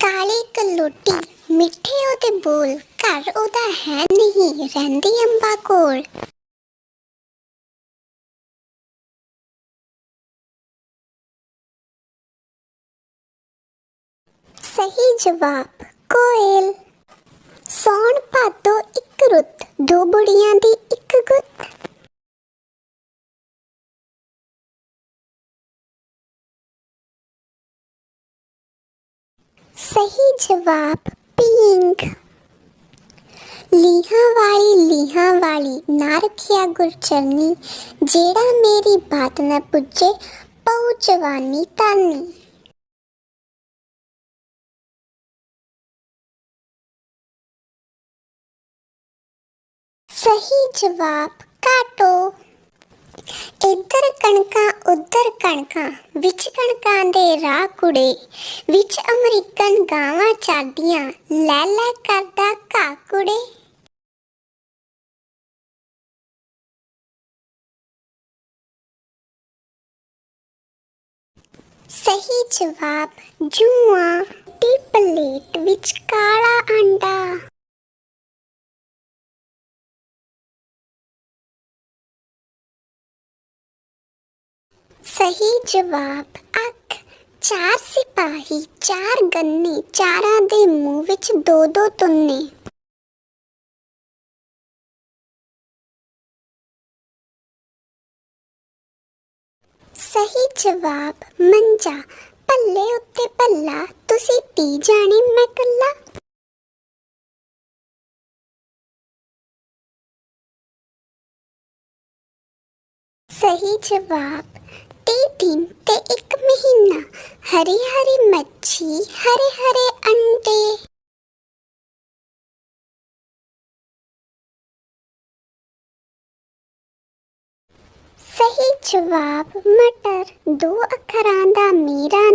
ਕਾਲੀ ਕਲੋਟੀ, ਮਿੱਠੇ ਉਹਦੇ ਬੋਲ, ਘਰ ਉਹਦਾ ਹੈ ਨਹੀਂ, ਰਹਿੰਦੀ ਅੰਬਾ ਕੋਲ। ਸਹੀ ਜਵਾਬ, ਕੋਇਲ। ਸਹੀ ਜਵਾਬ ਪਿੰਕ ਲੀਹਾਂ ਵਾਲੀ ਲੀਹਾਂ ਵਾਲੀ, ਨਾ ਰੱਖਿਆ ਗੁਰਚਰਨੀ, ਜਿਹੜਾ ਮੇਰੀ ਬਾਤ ਨਾ ਪੁੱਜੇ, ਪਉ ਜਵਾਨੀ ਤਾਨੀ। ਸਹੀ ਜਵਾਬ ਕਾਟੋ ਇੱਧਰ ਕਣਕਾਂ, ਉੱਧਰ ਕਣਕਾਂ, ਵਿੱਚ ਕਣਕਾਂ ਦੇ ਰਾਹ ਕੁੜੇ, ਵਿੱਚ ਅਮਰੀਕਨ ਗਾਵਾਂ ਚਾਦੀਆਂ ਲੈ ਲੈ ਕਰਦਾ ਘਾਹ ਕੁੜੇ। ਸਹੀ ਜਵਾਬ, ਜੂਆ ਦੀ ਪਲੇਟ ਵਿੱਚ ਕਾਲਾ ਅੰਡਾ। ਸਹੀ ਜਵਾਬ। ਅੱਖ। ਚਾਰ ਸਿਪਾਹੀ, ਚਾਰ ਗੰਨੇ, ਚਾਰਾਂ ਦੇ ਮੂੰਹ ਵਿੱਚ ਦੋ ਦੋ ਤੁੰਨੇ। ਸਹੀ ਜਵਾਬ, ਮੰਜਾ। ਭੱਲੇ ਉੱਤੇ ਭੱਲਾ, ਤੁਸੀਂ ਤੀ ਜਾਣੀ ਮੈਂ ਕੱਲਾ। ਸਹੀ ਜਵਾਬ ਤੀਹ ਦਿਨ ਤੇ ਇੱਕ ਮਹੀਨਾ। ਹਰੀ ਹਰੀ ਮੱਛੀ ਹਰੇ ਹਰੇ ਅੰਡੇ। ਸਹੀ ਜਵਾਬ, ਮਟਰ। ਦੋ ਅੱਖਰਾਂ ਦਾ ਮੇਰਾ